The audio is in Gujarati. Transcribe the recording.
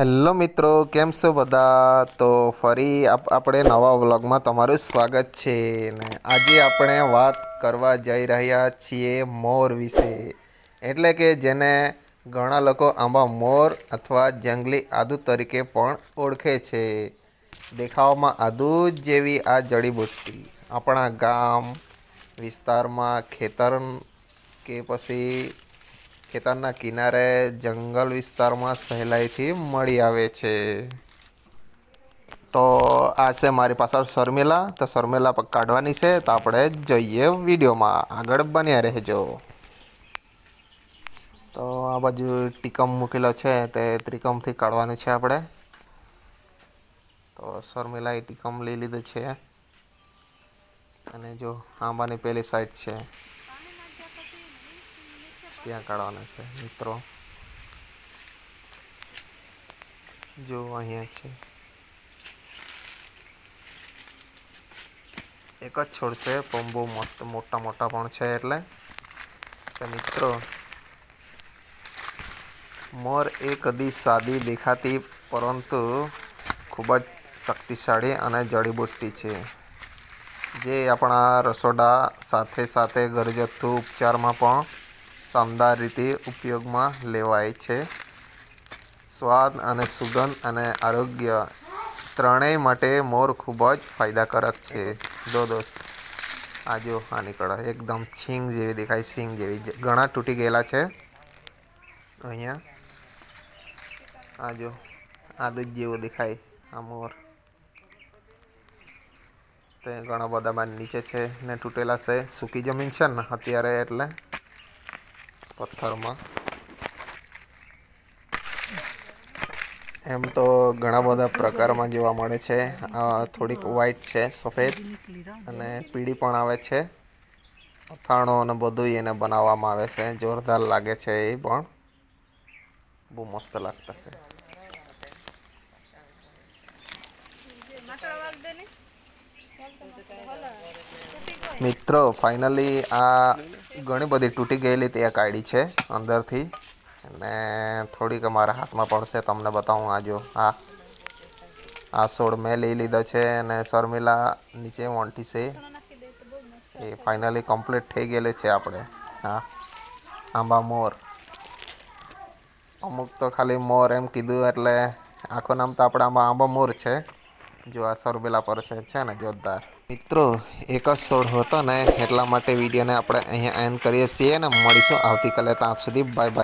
હેલો મિત્રો, કેમ છો બધા? તો ફરી આપ- આપણે નવા વ્લોગમાં તમારું સ્વાગત છે ને આજે આપણે વાત કરવા જઈ રહ્યા છીએ મોર વિશે. એટલે કે જેને ઘણા લોકો આંબા મોર અથવા જંગલી આદુ તરીકે પણ ઓળખે છે. દેખાવમાં આદુ જેવી આ જડીબુટ્ટી આપણા ગામ વિસ્તારમાં ખેતર કે પછી ખેતરના કિનારે જંગલ વિસ્તારમાં સહેલાઈથી મળી આવે છે. તો આ છે મારી પાછળ શર્મિલા. તો શર્મિલા કાઢવાની છે. તો આપણે જોઈએ વિડીયોમાં. આગળ બન્યા રહેજો. તો આ બાજુ ટીકમ મૂકેલો છે. તે ત્રિકમથી કાઢવાનું છે આપણે. તો શર્મિલાએ ટીકમ લઈ લીધું છે. અને જો આંબાની પેલી સાઈડ છે. ત્યાં કાઢવાના છે, મિત્રો. જો અહીંયા છે. એક જ છોડ છે, પણ બહુ મસ્ત, મોટા મોટા પણ છે એટલે. મિત્રો, મોર એ કદી સાદી દેખાતી, પરંતુ ખૂબ જ શક્તિશાળી અને જડીબુટ્ટી છે. જે આપણા રસોડા સાથે સાથે ઘરગથ્થુ ઉપચારમાં પણ શાનદાર રીતે ઉપયોગમાં લેવાય છે. સ્વાદ અને સુગંધ અને આરોગ્ય ત્રણેય માટે મોર ખૂબ જ ફાયદાકારક છે. જો દોસ્ત, આ જો, આ નીકળે. એકદમ છીંગ જેવી દેખાય સિંગ જેવી ઘણા તૂટી ગયેલા છે. અહીંયા આ જો, આ દૂધ જેવું દેખાય, આ મોર. તે ઘણા બધા બાર નીચે છે ને તૂટેલા છે. સૂકી જમીન છે ને અત્યારે એટલે. પથ્થરમાં. એમ તો ઘણા બધા પ્રકારમાં જોવા મળે છે. થોડીક વ્હાઈટ છે, સફેદ અને પીળી પણ આવે છે. અથાણો અને બધું એને બનાવવામાં આવે છે. જોરદાર લાગે છે એ પણ. બહુ મસ્ત લાગતા છે. મિત્રો ફાઇનલી આ ઘણી બધી તૂટી ગયેલી તે કાઢી છે અંદરથી. અને થોડીક મારા હાથમાં પડશે, તમને બતાવું આ જો, આ. છોડ મેં લઈ લીધો છે અને શર્મિલા નીચે વોંટી છે. એ ફાઇનલી કમ્પ્લીટ થઈ ગયેલી છે આપણે. હા. આંબા મોર. અમુક તો ખાલી મોર એમ કીધું, એટલે આખું નામ તો આપણે આંબા આંબા મોર છે. જો આ સર્વેલા પર છે ને, જોરદાર. મિત્રો, એક જ છોડ હતો ને, એટલા માટે વિડીયોને આપણે અહીંયા એન્ડ કરીએ છીએ ને, મળીશું આવતીકાલે ત્યાં સુધી. Bye bye